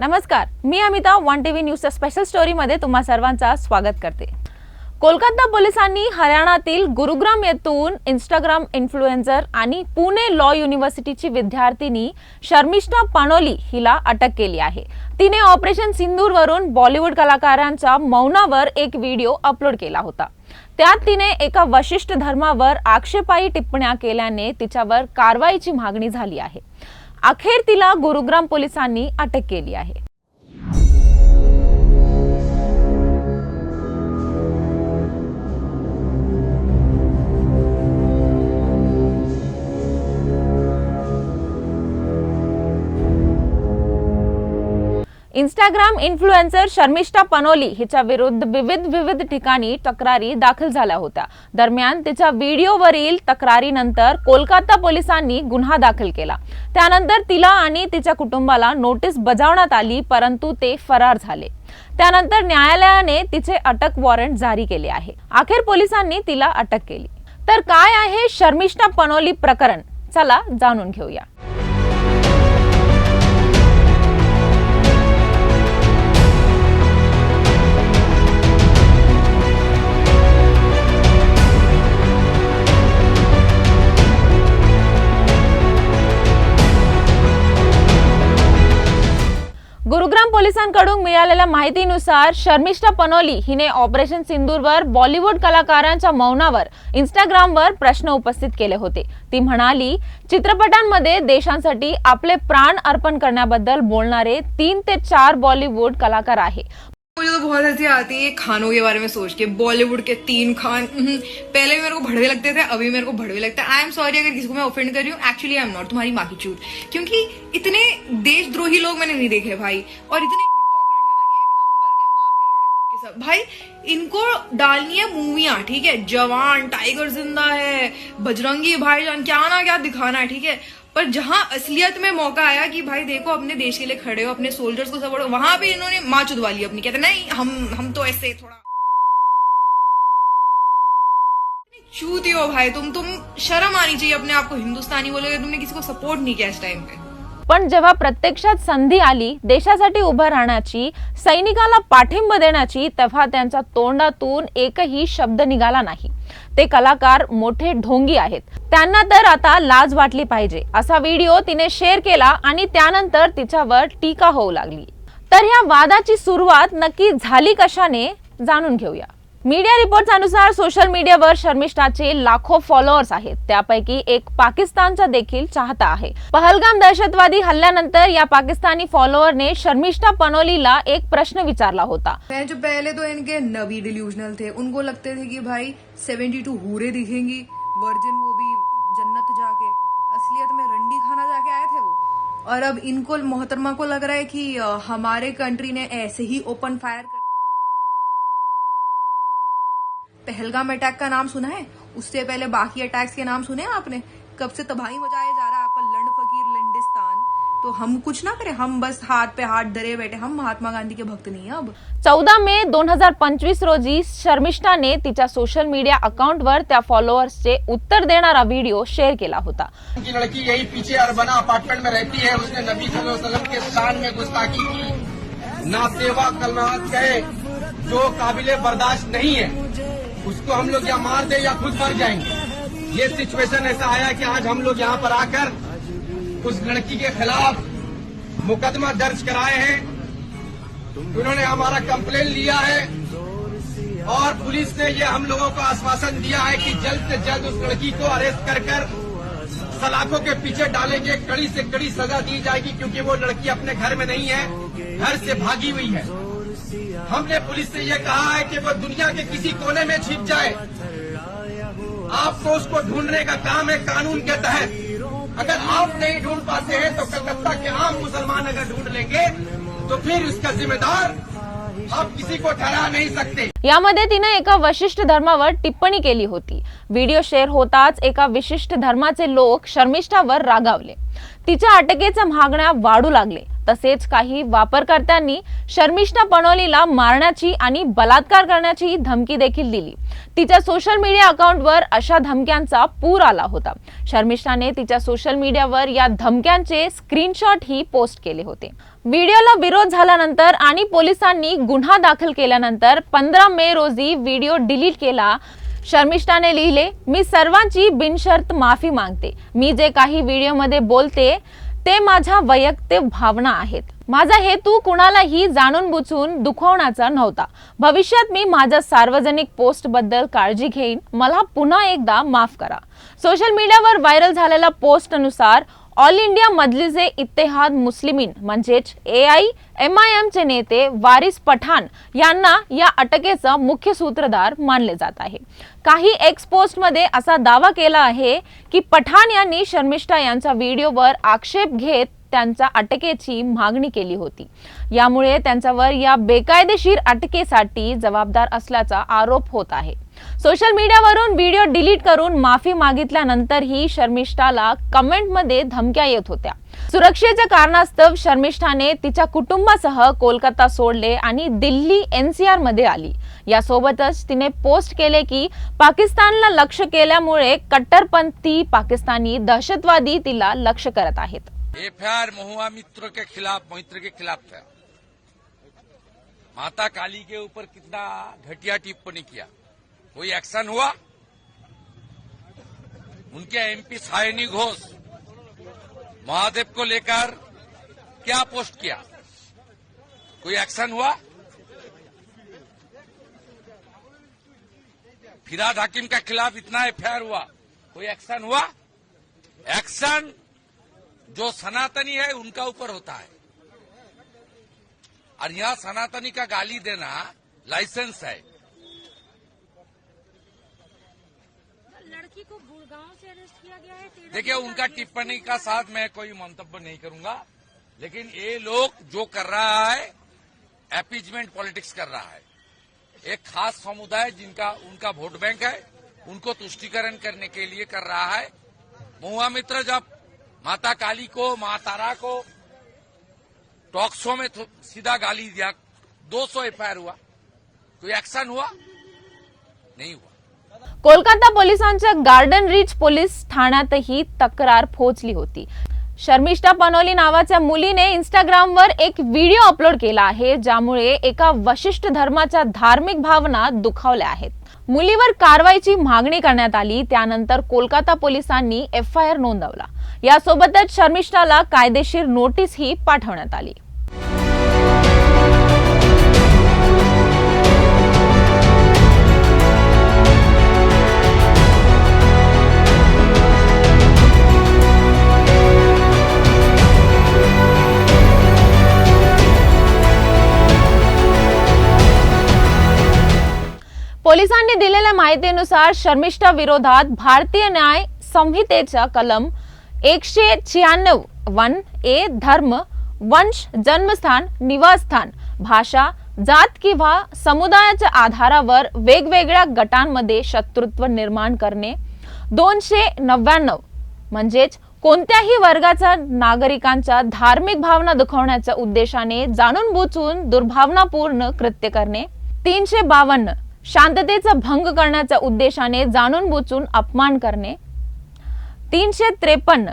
नमस्कार मी Amita one T V न्यूजच्या स्पेशल स्टोरीमध्ये तुम्हा सर्वांचा स्वागत करते. कोलकाता पोलिसांनी हरियाणातील गुरुग्राम येथून इंस्टाग्राम इन्फ्लुएन्झर आणि पुणे लॉ युनिव्हर्सिटीची विद्यार्थिनी शर्मिष्ठा पानोली हिला अटक केली आहे. तिने ऑपरेशन सिंदूरवरून बॉलिवूड कलाकारांच्या मौनावर एक व्हिडिओ अपलोड केला होता. त्यात तिने एका वशिष्ठ धर्मावर आक्षेपाई टिप्पण्या केल्याने तिच्यावर कारवाईची मागणी झाली आहे. अखेर तिला गुरुग्राम पोलिसांनी अटक केली आहे. इंस्टाग्राम इन्फ्लुएन्सर शर्मिष्ठा पनोली हिच्या विरुद्ध विविध विविध ठिकाणी तक्रारी दाखल झाल्या होत्या. दरम्यान तिच्या व्हिडिओवरील तक्रारीनंतर कोलकाता पोलिसांनी गुन्हा दाखल केला. त्यानंतर तिला आणि तिच्या कुटुंबाला नोटीस बजावण्यात आली परंतु ते फरार झाले. त्यानंतर न्यायालयाने तिचे अटक वॉरंट जारी केले आहे. अखेर पोलिसांनी तिला अटक केली. तर काय आहे शर्मिष्ठा पनोली प्रकरण? चला जाणून घेऊया. पोलिसांकडून मिळालेल्या माहितीनुसार शर्मिष्ठा पनोली हिने ऑपरेशन सिंदूरवर बॉलिवूड कलाकारांच्या मौनावर इंस्टाग्रामवर प्रश्न उपस्थित केले होते. ती म्हणाली चित्रपटांमध्ये देशांसाठी आपले प्राण अर्पण करण्याबद्दल बोलणारे तीन ते चार बॉलिवूड कलाकार आहे. मुझे तो बहुत हँसी आती है खानों के बारे में सोच के बॉलीवुड के तीन खान। हम्म, पहले भी मेरे को भड़वे लगते थे अभी मेरे को भड़वे लगते हैं। आई एम सॉरी अगर किसी को मैं ऑफेंड कर रही हूँ एक्चुअली आई एम नॉट तुम्हारी माँ की चूत। क्योंकि इतने देशद्रोही लोग मैंने नहीं देखे भाई और इतने सब। भाई इनको डालनी है मूवियाँ ठीक है? जवान टाइगर ज़िंदा है बजरंगी भाईजान क्या ना क्या दिखाना है ठीक है? पर जहाँ असलियत में मौका आया कि भाई देखो, अपने देश के लिए खड़े हो, अपने सोल्जर्स को सपोर्ट वहाँ पे इन्होंने माँ चुदवा ली अपनी। कहते, नहीं, हम हम तो ऐसे थोड़ा चूती हो भाई, तुम तुम शर्म आनी चाहिए अपने आप को। हिंदुस्तानी बोलोगे, तुमने किसी को सपोर्ट नहीं किया इस टाइम पे। पण जेव्हा प्रत्यक्षात संधी आली देशासाठी उभं राहण्याची सैनिकाला पाठिंबा देण्याची तेव्हा त्यांच्या तोंडातून एकही शब्द निघाला नाही. ते कलाकार मोठे ढोंगी आहेत. त्यांना तर आता लाज वाटली पाहिजे असा व्हिडिओ तिने शेअर केला आणि त्यानंतर तिच्यावर टीका होऊ लागली. तर ह्या वादाची सुरुवात नक्की झाली कशाने जाणून घेऊया. मीडिया रिपोर्ट्सनुसार सोशल मीडियावर शर्मिष्ठाचे लाखो फॉलोअर्स आहेत. त्यापैकी एक पाकिस्तानचा देखील चाहता आहे. पहलगाम दहशतवादी हल्ल्यानंतर या पाकिस्तानी फॉलोअरने शर्मिष्ठा पनोलीला एक प्रश्न विचारला होता. जो पहले तो इनके नवी डिल्यूजनल थे उनको लगते थे कि भाई 72 हूरे दिखेंगी वर्जिन वो भी जन्नत जाके असलियत में रंडी खाना जाके आए थे वो। और अब इनको मोहतरमा को लग रहा है कि हमारे कंट्री ने ऐसे ही ओपन फायर कर पहलगाम अटैक का नाम सुना है? उससे पहले बाकी अटैक्स के नाम सुने आपने? कब से तबाही मचाया जा रहा है आपका लंड फकीर लंडिस्तान? तो हम कुछ ना करें हम बस हाथ पे हाथ धरे बैठे हम महात्मा गांधी के भक्त नहीं है अब। चौदा मे दोन हज़ार पंचवीस रोजी शर्मिष्ठाने तिच्या सोशल मीडिया अकाउंट अकाउंटवर त्या फॉलोअर्सचे उत्तर देणारा व्हिडिओ शेअर केला होता। की लड़की यही पीछे अरबना अपार्टमेंट में रहती है। उसने नबी सल्लल्लाहु अलैहि वसल्लम के शान में गुस्ताखी की। ना सेवा कलनात कहे जो काबिल बर्दाश्त नहीं है। उसको हम लोग या मार दे या खुद मर जाएँगे। ये सिचुएशन ऐसा आया कि आज हम लोग यहाँ पर आकर उस लड़की के खिलाफ मुकदमा दर्ज कराए हैं। उन्होंने हमारा कंप्लेन लिया है और पुलिस ने ये हम लोगों को आश्वासन दिया है कि जल्द से जल्द उस लड़की को अरेस्ट कर कर सलाखों के पीछे डालेंगे। कड़ी से कड़ी सजा दी जाएगी क्योंकि वो लड़की अपने घर में नहीं है, घर से भागी हुई है। हमने पुलिस से ये कहा है कि वो दुनिया के किसी कोने में छिप जाए। आपको उसको ढूंढने का काम है कानून के तहत। अगर आप नहीं ढूंढ पाते हैं तो कलकत्ता के आम मुसलमान अगर ढूंढ लेंगे तो फिर उसका जिम्मेदार आप किसी को ठहरा नहीं सकते। यामध्ये तिने एका विशिष्ट धर्मावर टिप्पणी केली होती. व्हिडिओ शेअर होताच एका विशिष्ट धर्माचे लोक शर्मिष्ठावर रागावले. तिच्या अटकेच्या मागण्या वाढू लागले. तसेच काही वापरकर्त्यांनी शर्मिष्ठा पणोलीला मारण्याची आणि बलात्कार करण्याची धमकी देखील दिली. तिच्या सोशल मीडिया अकाउंटवर अशा धमक्यांचा पूर आला होता. शर्मिष्ठाने तिच्या सोशल मीडियावर या धमक्यांचे स्क्रीनशॉट ही पोस्ट केले होते. व्हिडिओला विरोध झाल्यानंतर आणि पोलिसांनी गुन्हा दाखल केल्यानंतर पंधरा मे रोजी व्हिडिओ डिलीट केला. शर्मिष्ठाने लिहिले मी सर्वांची बिनशर्त माफी मागते. मी जे काही व्हिडिओमध्ये बोलते ते माझ्या वैयक्तिक भावना आहेत. माझा हेतू कुणालाही जाणून बुचून दुखवण्याचा नव्हता. भविष्यात मी माझ्या सार्वजनिक पोस्टबद्दल काळजी घेईन. मला पुन्हा एकदा माफ करा. सोशल मीडियावर व्हायरल झालेल्या पोस्ट अनुसार ऑल इंडिया मजलिसे इत्तेहाद मुस्लिमीन म्हणजेच ए आय एम आय एमचे नेते वारिस पठाण यांना या अटकेचा मुख्य सूत्रधार मानले जात आहे. काही एक्स पोस्टमध्ये असा दावा केला आहे की पठाण यांनी शर्मिष्ठा यांच्या व्हिडिओवर आक्षेप घेत त्यांच्या अटकेची मागणी केली होती. यामुळे त्यांच्यावर या बेकायदेशीर अटकेसाठी जबाबदार असल्याचा आरोप होत आहे. सोशल मीडियावरून व्हिडिओ डिलीट करून माफी मागितल्यानंतरही शर्मिष्ठाला कमेंटमध्ये धमक्या येत होत्या. सुरक्षेच्या कारणास्तव शर्मिष्ठाने तिच्या कुटुंबासह कोलकाता सोडले आणि दिल्ली एनसीआरमध्ये आली. यासोबतच तिने पोस्ट केले की पाकिस्तानला लक्ष केल्यामुळे कट्टरपंथी पाकिस्तानी दहशतवादी तिला लक्ष करत आहेत. महुआ मित्र के खिलाफ मित्र के खिलाफ था माता काली के ऊपर कितना घटिया टिप्पणी किया। कोई एक्शन हुआ? उनके एमपी सायनी घोष महादेव को लेकर क्या पोस्ट किया? कोई एक्शन हुआ? फिराद हाकिम के खिलाफ इतना एफआईआर हुआ, कोई एक्शन हुआ? एक्शन जो सनातनी है, उनका ऊपर होता है। और यहाँ सनातनी का गाली देना लाइसेंस है। लड़की को गुड़गांव से अरेस्ट किया गया है देखिए उनका टिप्पणी का साथ मैं कोई मंतव्य नहीं करूँगा लेकिन ये लोग जो कर रहा है एपीजमेंट पॉलिटिक्स कर रहा है। एक खास समुदाय जिनका उनका वोट बैंक है उनको तुष्टिकरण करने के लिए कर रहा है। महुआ मित्र जब माता काली को माँ तारा को टॉक शो में सीधा गाली दिया 200 एफआईआर हुआ कोई एक्शन हुआ? नहीं हुआ। कोलकाता पोलिसांच्या गार्डन रिच पोलीस ठाण्यातही तक्रार पोहोचली होती. शर्मिष्ठा पनोली नावाच्या मुलीने इंस्टाग्रामवर एक व्हिडिओ अपलोड केला आहे ज्यामुळे एका वशिष्ठ धर्माच्या धार्मिक भावना दुखावल्या आहेत. मुलीवर कारवाईची मागणी करण्यात आली त्यानंतर कोलकाता पोलिसांनी एफ आय आर नोंदवला. यासोबतच शर्मिष्ठाला कायदेशीर नोटीसही पाठवण्यात आली. दिलेल्या माहितीनुसार शर्मिष्ठा विरोधात भारतीय न्याय संहितेच्या कलम एकशे शहाण्णव वन ए धर्म वंश जन्मस्थान निवासस्थान भाषा जात किंवा समुदायाच्या आधारावर वेगवेगळ्या गटांमध्ये शत्रुत्व निर्माण करणे दोनशे नव्याण्णव म्हणजेच कोणत्याही वर्गाचा नागरिकांच्या धार्मिक भावना दुखवण्याच्या उद्देशाने जाणून बुचून दुर्भावनापूर्ण कृत्य करणे तीनशे बावन्न शांततेचा भंग करण्याच्या उद्देशाने जाणून बुचून अपमान करणे. तीनशे त्रेपन्न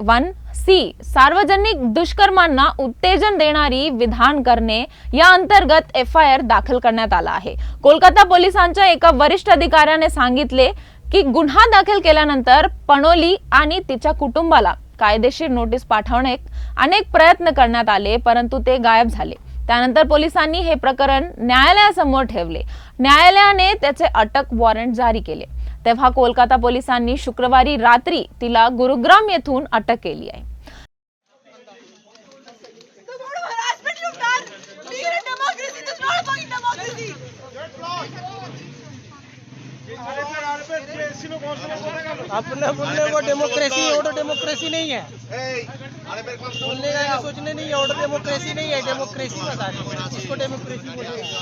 वन सी सार्वजनिक दुष्कर्मांना उत्तेजन देणारी विधान करणे या अंतर्गत एफ आय आर दाखल करण्यात आला आहे. कोलकाता पोलिसांच्या एका वरिष्ठ अधिकाऱ्याने सांगितले की गुन्हा दाखल केल्यानंतर पणोली आणि तिच्या कुटुंबाला कायदेशीर नोटीस पाठवणे अनेक प्रयत्न करण्यात आले परंतु ते गायब झाले. त्यानंतर पोलिसांनी हे प्रकरण न्यायालयासमोर ठेवले. न्यायालयाने त्याचे अटक वॉरंट जारी केले. तेव्हा कोलकाता पोलिसांनी शुक्रवारी रात्री तिला गुरुग्राम येथून अटक केली आहे. अपने बोलने को डेमोक्रेसी है तो डेमोक्रेसी नहीं है बोलने का ये सोचने नहीं है तो डेमोक्रेसी नहीं है डेमोक्रेसी का रहे इसको डेमोक्रेसी बोलेगा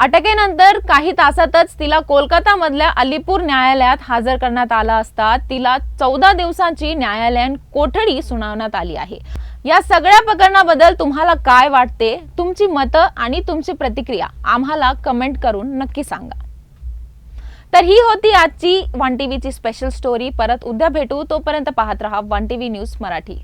अटकेनंतर काही तासातच तिला कोलकाता मधल्या अलीपूर न्यायालयात हजर करण्यात आला असता तिला चौदा दिवसांची न्यायालयीन कोठडी सुनावण्यात आली आहे. या सगळ्या प्रकरणाबद्दल तुम्हाला काय वाटते? तुमची मतं आणि तुमची प्रतिक्रिया आम्हाला कमेंट करून नक्की सांगा. तर ही होती आजची वन टीव्हीची स्पेशल स्टोरी परत उद्या भेटू. तोपर्यंत पाहत राहा वन टीव्ही न्यूज मराठी.